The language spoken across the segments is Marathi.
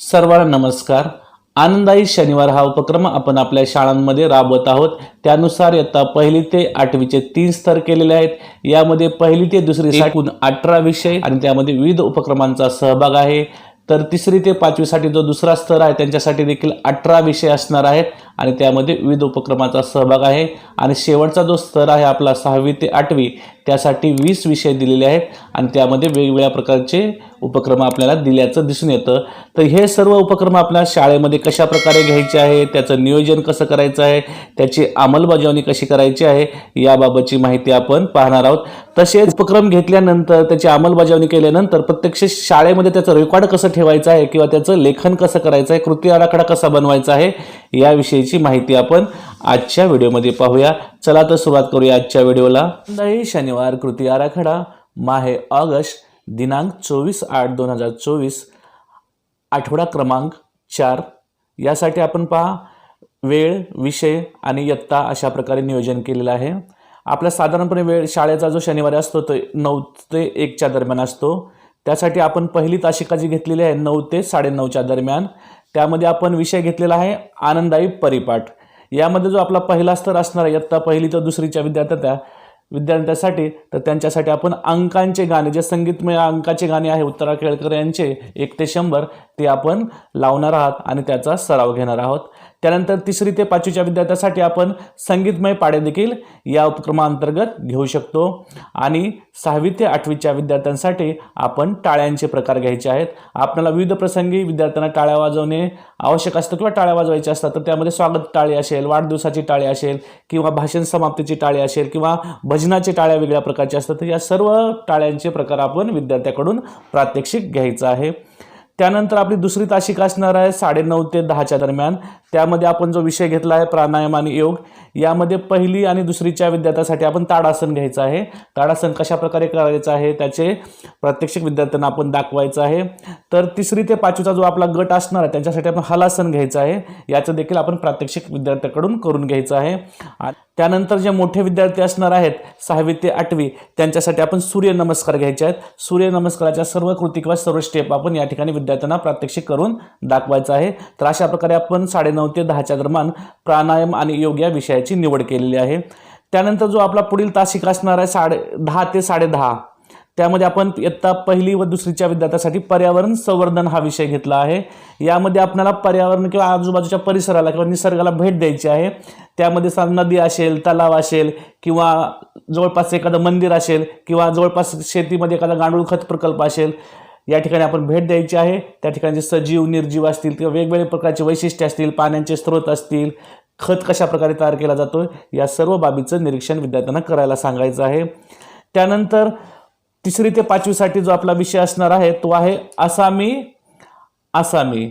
सर्वांना नमस्कार. आनंदाई शनिवार हा उपक्रम आपण आपल्या शाळांमध्ये राबवत आहोत. त्यानुसार इयत्ता पहिली ते आठवीचे तीन स्तर केलेले आहेत. यामध्ये पहिली ते दुसरी एकूण अठरा विषय आणि त्यामध्ये विविध उपक्रमांचा सहभाग आहे. तर तिसरी ते पाचवीसाठी जो दुसरा स्तर आहे त्यांच्यासाठी देखील अठरा विषय असणार आहेत. आणि त्यामध्ये विविध उपक्रमाचा सहभाग आहे. आणि शेवटचा जो स्तर आहे आपला सहावी ते आठवी त्यासाठी वीस विषय दिलेले आहेत. आणि त्यामध्ये वेगवेगळ्या प्रकारचे उपक्रम आपल्याला दिल्याचं दिसून येतं. तर हे सर्व उपक्रम आपल्या शाळेमध्ये कशा प्रकारे घ्यायचे आहे त्याचं नियोजन कसं करायचं आहे त्याची अंमलबजावणी कशी करायची आहे याबाबतची माहिती आपण पाहणार आहोत. तसेच उपक्रम घेतल्यानंतर त्याची अंमलबजावणी केल्यानंतर प्रत्यक्ष शाळेमध्ये त्याचं रेकॉर्ड कसं ठेवायचं आहे किंवा त्याचं लेखन कसं करायचं आहे कृती आराखडा कसा बनवायचा आहे याची माहिती आपण आजच्या व्हिडिओमध्ये पाहूया. चला तर सुरुवात करूया आजच्या व्हिडिओला. दही शनिवार कृती आराखडा. माहे ऑगस्ट दिनांक चोवीस आठ दोन हजार चोवीस. आठवडा क्रमांक चार. यासाठी आपण पहा वेळ विषय आणि इयत्ता अशा प्रकारे नियोजन केलेलं आहे. आपला साधारणपणे वेळ शाळेचा जो शनिवारी असतो तो नऊ ते एकच्या दरम्यान असतो. त्यासाठी आपण पहिली तासिका जी घेतलेली आहे नऊ ते साडेनऊच्या दरम्यान. त्यामध्ये आपण विषय घेतलेला आहे आनंदायी परिपाठ. यामध्ये जो आपला पहिला स्तर असणार आहे इयत्ता पहिली तर दुसरीच्या विद्यार्थ्या विद्यार्थ्यांसाठी तर त्यांच्यासाठी आपण अंकांचे गाणे जे संगीतमय अंकाचे गाणे आहे उत्तरा केळकर यांचे एक ते शंभर ते आपण लावणार आहात आणि त्याचा सराव घेणार आहोत. त्यानंतर तिसरी ते पाचवीच्या विद्यार्थ्यांसाठी आपण संगीतमय पाडे देखील या उपक्रमाअंतर्गत घेऊ शकतो. आणि सहावी ते आठवीच्या विद्यार्थ्यांसाठी आपण टाळ्यांचे प्रकार घ्यायचे आहेत. आपल्याला विविध प्रसंगी विद्यार्थ्यांना टाळ्या वाजवणे आवश्यक असतं किंवा टाळ्या वाजवायच्या असतात तर त्यामध्ये स्वागत टाळी असेल वाढदिवसाची टाळी असेल किंवा भाषण समाप्तीची टाळी असेल किंवा भजनाची टाळ्या वेगळ्या प्रकारच्या असतात तर या सर्व टाळ्यांचे प्रकार आपण विद्यार्थ्याकडून प्रात्यक्षिक घ्यायचं आहे. त्यानंतर आपली दुसरी तासिका असणार आहे साडेनऊ ते दहाच्या दरम्यान. त्यामध्ये आपण जो विषय घेतला आहे प्राणायाम आणि योग यामध्ये पहिली आणि दुसरीच्या विद्यार्थ्यासाठी आपण ताडासन घ्यायचं आहे. ताडासन कशाप्रकारे करायचं आहे त्याचे प्रात्यक्षिक विद्यार्थ्यांना आपण दाखवायचं आहे. तर तिसरी ते पाचवीचा जो आपला गट असणार आहे त्यांच्यासाठी आपण हलासन घ्यायचं आहे. याचं देखील आपण प्रात्यक्षिक विद्यार्थ्याकडून करून घ्यायचं आहे. त्यानंतर जे मोठे विद्यार्थी असणार आहेत सहावी ते आठवी त्यांच्यासाठी आपण सूर्यनमस्कार घ्यायचे आहेत. सूर्यनमस्काराच्या सर्व कृती किंवा सर्व स्टेप आपण या ठिकाणी विद्यार्थ्यांना प्रात्यक्षिक करून दाखवायचं आहे. तर अशा प्रकारे आपण साडेनऊ ते दहाच्या दरम्यान प्राणायाम आणि योग या विषयाची निवड केलेली आहे. त्यानंतर जो आपला पुढील तासिक असणार आहे साडे दहा ते साडेदहा त्यामध्ये आपण इयत्ता पहिली व दुसरीच्या विद्यार्थ्यासाठी पर्यावरण संवर्धन हा विषय घेतला आहे. यामध्ये आपल्याला पर्यावरण किंवा आजूबाजूच्या परिसराला किंवा निसर्गाला भेट द्यायची आहे. त्यामध्ये सा नदी असेल तलाव असेल किंवा जवळपास एखादं मंदिर असेल किंवा जवळपास शेतीमध्ये एखादा गांडूळ खत प्रकल्प असेल या ठिकाणी आपण भेट द्यायची आहे. त्या ठिकाणचे सजीव निर्जीव असतील किंवा वेगवेगळ्या प्रकारचे वैशिष्ट्य असतील पाण्याचे स्रोत असतील खत कशा प्रकारे तयार केला जातो या सर्व बाबीचं निरीक्षण विद्यार्थ्यांना करायला सांगायचं आहे. त्यानंतर तिसरी ते पाचवीसाठी जो आपला विषय असणार आहे तो आहे आसामी आसामी.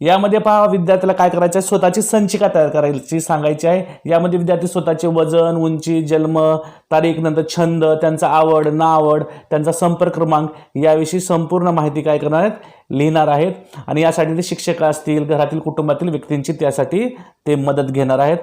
यामध्ये पहा विद्यार्थ्याला काय करायचं आहे? स्वतःची संचिका तयार करायची सांगायची आहे. यामध्ये विद्यार्थी स्वतःचे वजन उंची जन्म तारीख नंतर छंद त्यांचा आवड नावड त्यांचा संपर्क क्रमांक याविषयी संपूर्ण माहिती काय करणार आहेत? लिहिणार आहेत. आणि यासाठी ते शिक्षक असतील घरातील कुटुंबातील व्यक्तींची त्यासाठी ते मदत घेणार आहेत.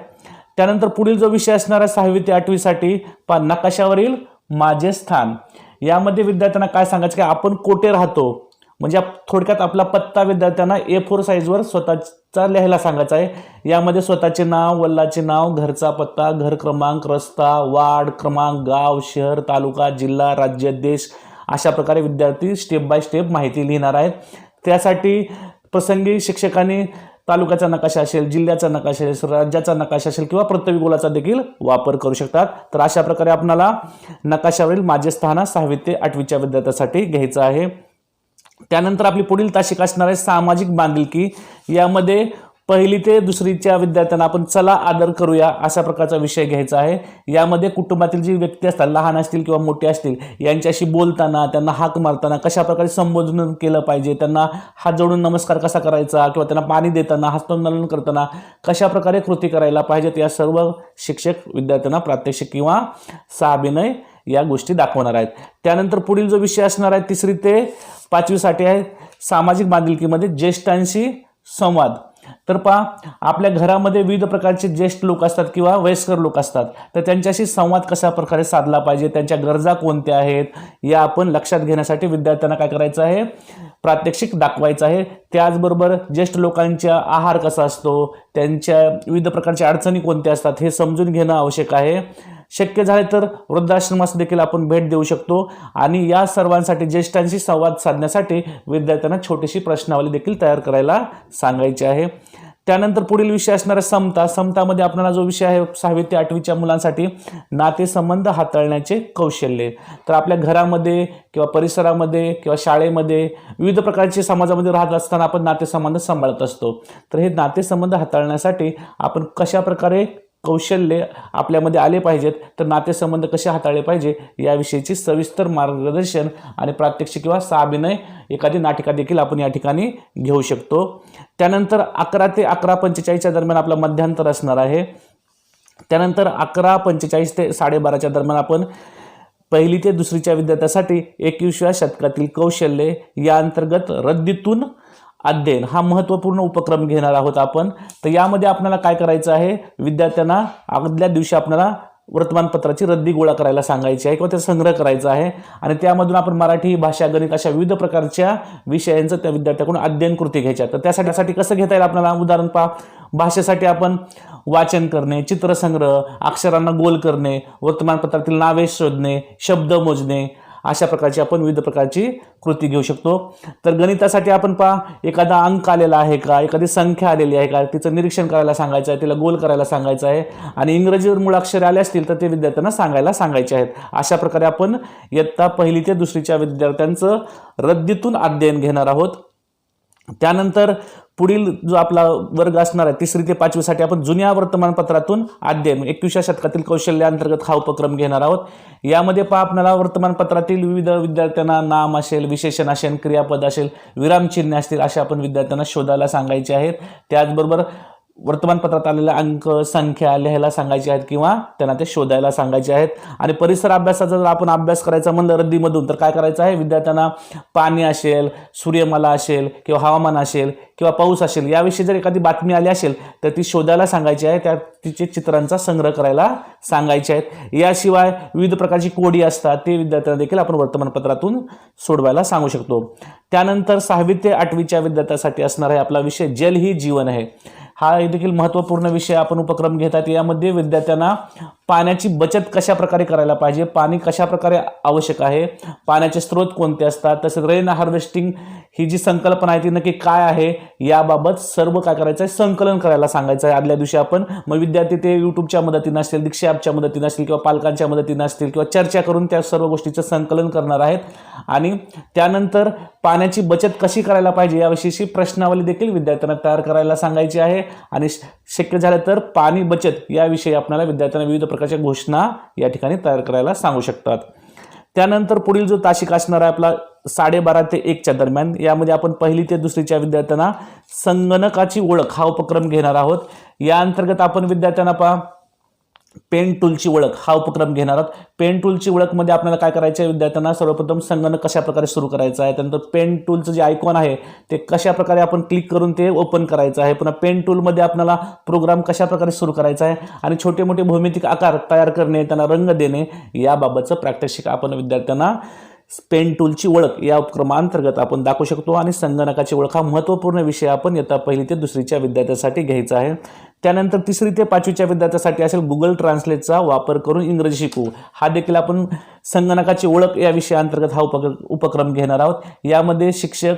त्यानंतर पुढील जो विषय असणार आहे सहावी ते आठवीसाठी पा नकाशावरील माझे स्थान. यामध्ये विद्यार्थ्यांना काय सांगायचं की आपण कोठे राहतो? म्हणजे आप- थोडक्यात आपला पत्ता विद्यार्थ्यांना ए फोर साईजवर स्वतःचा लिहायला सांगायचा आहे. यामध्ये स्वतःचे नाव वल्लाचे नाव घरचा पत्ता घर क्रमांक रस्ता वार्ड क्रमांक गाव शहर तालुका जिल्हा राज्य देश अशा प्रकारे विद्यार्थी स्टेप बाय स्टेप माहिती लिहिणार आहेत. त्यासाठी प्रसंगी शिक्षकांनी तालुक्याचा नकाशा असेल जिल्ह्याचा नकाशा असेल राज्याचा नकाशा असेल किंवा प्रत्यविगोलाचा देखील वापर करू शकतात. तर अशा प्रकारे आपणाला नकाशावरील माझे स्थान सहावी ते आठवीच्या विद्यार्थ्यासाठी घ्यायचं आहे. त्यानंतर आपली पुढील ताशिक असणार आहे सामाजिक बांधिलकी. यामध्ये पहिली ते दुसरीच्या विद्यार्थ्यांना आपण चला आदर करूया अशा प्रकारचा विषय घ्यायचा आहे. यामध्ये कुटुंबातील जी व्यक्ती असतात लहान असतील किंवा मोठे असतील यांच्याशी बोलताना त्यांना हाक मारताना कशा प्रकारे संबोधन केलं पाहिजे त्यांना हात जोडून नमस्कार कसा करायचा किंवा त्यांना पाणी देताना हस्तोंदोलन करताना कशा प्रकारे कृती करायला पाहिजेत या सर्व शिक्षक विद्यार्थ्यांना प्रात्यक्षिक किंवा साभिनय या गोष्टी दाखवणार आहेत. त्यानंतर पुढील जो विषय असणार आहे तिसरी ते पाचवीसाठी आहे सामाजिक बांधिलकीमध्ये ज्येष्ठांशी संवाद. तर पहा आपल्या घरामध्ये विविध प्रकारचे ज्येष्ठ लोक असतात किंवा वयस्कर लोक असतात. तर त्यांच्याशी संवाद कशा प्रकारे साधला पाहिजे? त्यांच्या गरजा कोणत्या आहेत? या आपण लक्षात घेण्यासाठी विद्यार्थ्यांना काय करायचं आहे? प्रात्यक्षिक दाखवायचं आहे. त्याचबरोबर ज्येष्ठ लोकांचा आहार कसा असतो? त्यांच्या विविध प्रकारच्या अडचणी कोणत्या असतात? हे समजून घेणं आवश्यक आहे. शक्य झाले तर वृद्धाश्रमास देखील आपण भेट देऊ शकतो. आणि या सर्वांसाठी ज्येष्ठांशी संवाद साधण्यासाठी विद्यार्थ्यांना छोटीशी प्रश्नावली देखील तयार करायला सांगायची आहे. त्यानंतर पुढील विषय असणारा समता. समतामध्ये आपल्याला जो विषय आहे सहावी ते आठवीच्या मुलांसाठी नातेसंबंध हाताळण्याचे कौशल्य. तर आपल्या घरामध्ये किंवा परिसरामध्ये किंवा शाळेमध्ये विविध प्रकारचे समाजामध्ये राहत असताना आपण नातेसंबंध सांभाळत असतो. तर हे नातेसंबंध हाताळण्यासाठी आपण कशा प्रकारे कौशल्य आपल्यामध्ये आले पाहिजेत तर नातेसंबंध कसे हाताळले पाहिजे याविषयीची सविस्तर मार्गदर्शन आणि प्रात्यक्षिक किंवा साभिनय एखादी नाटिका देखील आपण या ठिकाणी घेऊ शकतो. त्यानंतर अकरा ते अकरा पंचेचाळीसच्या दरम्यान आपला मध्यांतर असणार आहे. त्यानंतर अकरा पंचेचाळीस ते साडेबाराच्या दरम्यान आपण पहिली ते दुसरीच्या विद्यार्थ्यासाठी एकविसव्या शतकातील कौशल्ये या अंतर्गत रद्दीतून अध्ययन. हा महत्त्वपूर्ण उपक्रम घेणार आहोत आपण. तर यामध्ये आपल्याला काय करायचं आहे? विद्यार्थ्यांना आदल्या दिवशी आपल्याला वर्तमानपत्राची रद्दी गोळा करायला सांगायची आहे किंवा त्याचा संग्रह करायचा आहे. आणि त्यामधून आपण मराठी भाषा गणित अशा विविध प्रकारच्या विषयांचं त्या विद्यार्थ्याकडून अध्ययन कृती घ्यायच्या. तर त्यासाठी त्यासाठी कसं घेता येईल आपल्याला? उदाहरण पहा. भाषेसाठी आपण वाचन करणे चित्रसंग्रह अक्षरांना गोल करणे वर्तमानपत्रातील नावे शोधणे शब्द मोजणे अशा प्रकारची आपण विविध प्रकारची कृती घेऊ शकतो. तर गणितासाठी आपण पहा एखादा अंक आलेला आहे का? एखादी संख्या आलेली आहे का? तिचं निरीक्षण करायला सांगायचं आहे तिला गोल करायला सांगायचं आहे. आणि इंग्रजीवर मुळाक्षरे आले असतील तर ते विद्यार्थ्यांना सांगायला सांगायचे आहेत. अशा प्रकारे आपण इयत्ता पहिली ते दुसरीच्या विद्यार्थ्यांचं रद्दीतून अध्ययन घेणार आहोत. त्यानंतर पुढील जो आपला वर्ग असणार आहे तिसरी ते पाचवीसाठी आपण जुन्या वर्तमानपत्रातून अध्ययन एकविसव्या शतकातील कौशल्यांतर्गत हा उपक्रम घेणार आहोत. यामध्ये पहा आपल्याला वर्तमानपत्रातील विविध विद्यार्थ्यांना नाम असेल विशेषण असेल क्रियापद असेल विरामचिन्हे असतील अशा आपण विद्यार्थ्यांना शोधायला सांगायचे आहेत. त्याचबरोबर वर्तमानपत्रात आलेल्या अंक संख्या लिहायला सांगायचे आहेत किंवा त्यांना ते शोधायला सांगायचे आहेत. आणि परिसर अभ्यासाचा जर आपण अभ्यास करायचा म्हणलं रद्दीमधून तर काय करायचं आहे? विद्यार्थ्यांना पाणी असेल सूर्यमाला असेल किंवा हवामान असेल किंवा पाऊस असेल याविषयी जर एखादी बातमी आली असेल तर ती शोधायला सांगायची आहे. त्या तिचे चित्रांचा संग्रह करायला सांगायचे आहेत. याशिवाय विविध प्रकारची कोडी असतात ते विद्यार्थ्यांना देखील आपण वर्तमानपत्रातून सोडवायला सांगू शकतो. त्यानंतर सहावी ते आठवीच्या विद्यार्थ्यासाठी असणार आहे आपला विषय जल ही जीवन आहे. हा देखील महत्त्वपूर्ण विषय आपण उपक्रम घेतात. यामध्ये विद्यार्थ्यांना पाण्याची बचत कशा प्रकारे करायला पाहिजे? पाणी कशा प्रकारे आवश्यक आहे? पाण्याचे स्रोत कोणते असतात? तसेच रेन हार्वेस्टिंग ही जी संकल्पना आहे ती नक्की काय आहे? याबाबत सर्व काय करायचं आहे संकलन करायला सांगायचं आहे आदल्या दिवशी आपण मग विद्यार्थी ते यूट्यूबच्या मदतीनं असतील दीक्षा ॲपच्या मदतीनं असतील किंवा पालकांच्या मदतीनं असतील किंवा चर्चा करून त्या सर्व गोष्टीचं संकलन करणार आहेत. आणि त्यानंतर पाण्याची बचत कशी करायला पाहिजे याविषयीची प्रश्नावली देखील विद्यार्थ्यांना तयार करायला सांगायची आहे. आणि शक्य झालं तर पाणी बचत याविषयी आपल्याला विद्यार्थ्यांना विविध प्रकार प्रकारच्या घोषणा या ठिकाणी तयार करायला सांगू शकतात. त्यानंतर पुढील जो तासिक असणार आहे आपला साडेबारा ते एकच्या दरम्यान यामध्ये आपण पहिली ते दुसरीच्या विद्यार्थ्यांना संगणकाची ओळख हा उपक्रम घेणार आहोत. या अंतर्गत आपण विद्यार्थ्यांना पहा पेन टूलची ओळख हा उपक्रम घेणार आहोत. पेन टूलची ओळखमध्ये आपल्याला काय करायचं आहे विद्यार्थ्यांना सर्वप्रथम संगणक कशाप्रकारे सुरू करायचं आहे? त्यानंतर पेन टूलचं जे आयकॉन आहे ते कशाप्रकारे आपण क्लिक करून ते ओपन करायचं आहे? पुन्हा पेन टूलमध्ये आपल्याला प्रोग्राम कशा प्रकारे सुरू करायचा आहे? आणि छोटे मोठे भौमितिक आकार तयार करणे त्यांना रंग देणे याबाबतचं प्रात्यक्षिक आपण विद्यार्थ्यांना. पेन टूलची ओळख या उपक्रमांतर्गत आपण दाखवू शकतो. आणि संगणकाची ओळख हा महत्त्वपूर्ण विषय आपण येता पहिली ते दुसरीच्या विद्यार्थ्यासाठी घ्यायचा आहे. त्यानंतर तिसरी ते पाचवीच्या विद्यार्थ्यासाठी असेल गुगल ट्रान्सलेटचा वापर करून इंग्रजी शिकू. हा देखील आपण संगणकाची ओळख या विषयाअंतर्गत हा उपक्र उपक्रम घेणार आहोत. यामध्ये शिक्षक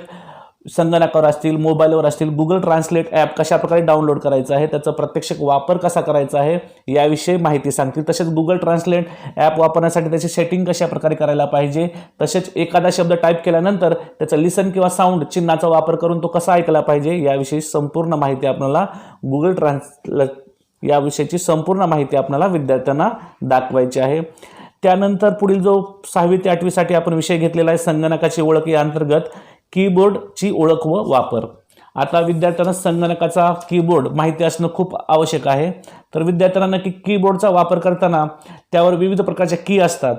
संगणकावर असतील मोबाईलवर असतील गुगल ट्रान्सलेट ॲप कशाप्रकारे डाउनलोड करायचं आहे त्याचा प्रत्यक्ष वापर कसा करायचा आहे याविषयी माहिती सांगतील. तसेच गुगल ट्रान्सलेट ॲप वापरण्यासाठी त्याची सेटिंग कशा प्रकारे करायला पाहिजे तसेच एखादा शब्द टाईप केल्यानंतर त्याचं लिसन किंवा साऊंड चिन्हाचा वापर करून तो कसा ऐकला पाहिजे याविषयी संपूर्ण माहिती आपल्याला गुगल ट्रान्सलेट याविषयीची संपूर्ण माहिती आपल्याला विद्यार्थ्यांना दाखवायची आहे. त्यानंतर पुढील जो सहावी ते आठवीसाठी आपण विषय घेतलेला आहे संगणकाची ओळख या अंतर्गत कीबोर्डची ओळख व वापर. आता विद्यार्थ्यांना संगणकाचा कीबोर्ड माहिती असणं खूप आवश्यक आहे. तर विद्यार्थ्यांना नक्की कीबोर्डचा वापर करताना त्यावर विविध प्रकारच्या की असतात.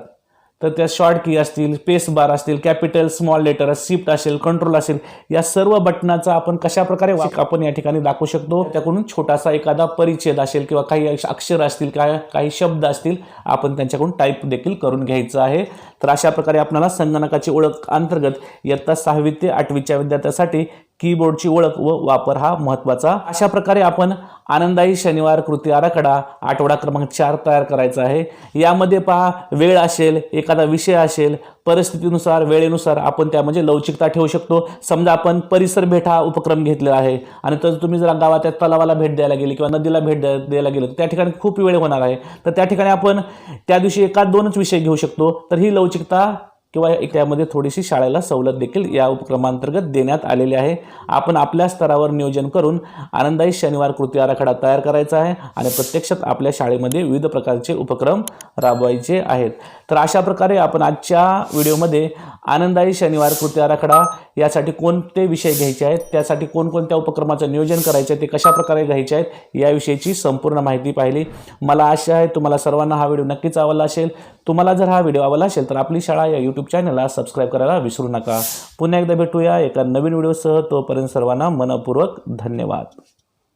तर त्या शॉर्ट की असतील स्पेस बार असतील कॅपिटल स्मॉल लेटर शिफ्ट असेल कंट्रोल असेल या सर्व बटनाचा आपण कशा प्रकारे आपण या ठिकाणी दाखवू शकतो? त्याकडून छोटासा एखादा परिच्छेद असेल किंवा काही अक्षर असतील काय काही शब्द असतील आपण त्यांच्याकडून टाईप देखील करून घ्यायचं आहे. तर अशा प्रकारे आपल्याला संगणकाची ओळख अंतर्गत इयत्ता सहावी ते आठवीच्या विद्यार्थ्यासाठी कीबोर्डची ओळख व वापर हा महत्त्वाचा. अशा प्रकारे आपण आनंदाई शनिवार कृती आराखडा आठवडा क्रमांक चार तयार करायचा आहे. यामध्ये पहा वेळ असेल एखादा विषय असेल परिस्थितीनुसार वेळेनुसार आपण त्यामध्ये म्हणजे लवचिकता ठेवू शकतो. समजा आपण परिसर भेट हा उपक्रम घेतलेला आहे आणि तर तुम्ही जर गावात तलावाला भेट द्यायला गेली किंवा नदीला भेट द्या द्यायला गेलं तर त्या ठिकाणी खूप वेळ होणार आहे. तर त्या ठिकाणी आपण त्या दिवशी एका दोनच विषय घेऊ शकतो. तर ही लवचिकता किंवा एक त्यामध्ये थोडीशी शाळेला सवलत देखील या उपक्रमांतर्गत देण्यात आलेली आहे. आपण आपल्या स्तरावर नियोजन करून आनंदायी शनिवार कृती आराखडा तयार करायचा आहे आणि प्रत्यक्षात आपल्या शाळेमध्ये विविध प्रकारचे उपक्रम राबवायचे आहेत. तर अशा प्रकारे आपण आजच्या व्हिडिओमध्ये आनंदायी शनिवार कृती आराखडा यासाठी कोणते विषय घ्यायचे आहेत? त्यासाठी कोणकोणत्या उपक्रमाचं नियोजन करायचं? आहे ते कशा प्रकारे घ्यायचे आहेत? याविषयीची संपूर्ण माहिती पाहिली. मला आशा आहे तुम्हाला सर्वांना हा व्हिडिओ नक्कीच आवडला असेल. तुम्हाला जर हा व्हिडिओ आवडला असेल तर आपली शाळा या यूट्यूब चॅनलला सबस्क्राईब करायला विसरू नका. पुन्हा एकदा भेटूया एका नवीन व्हिडिओसह. तोपर्यंत सर्वांना मनपूर्वक धन्यवाद.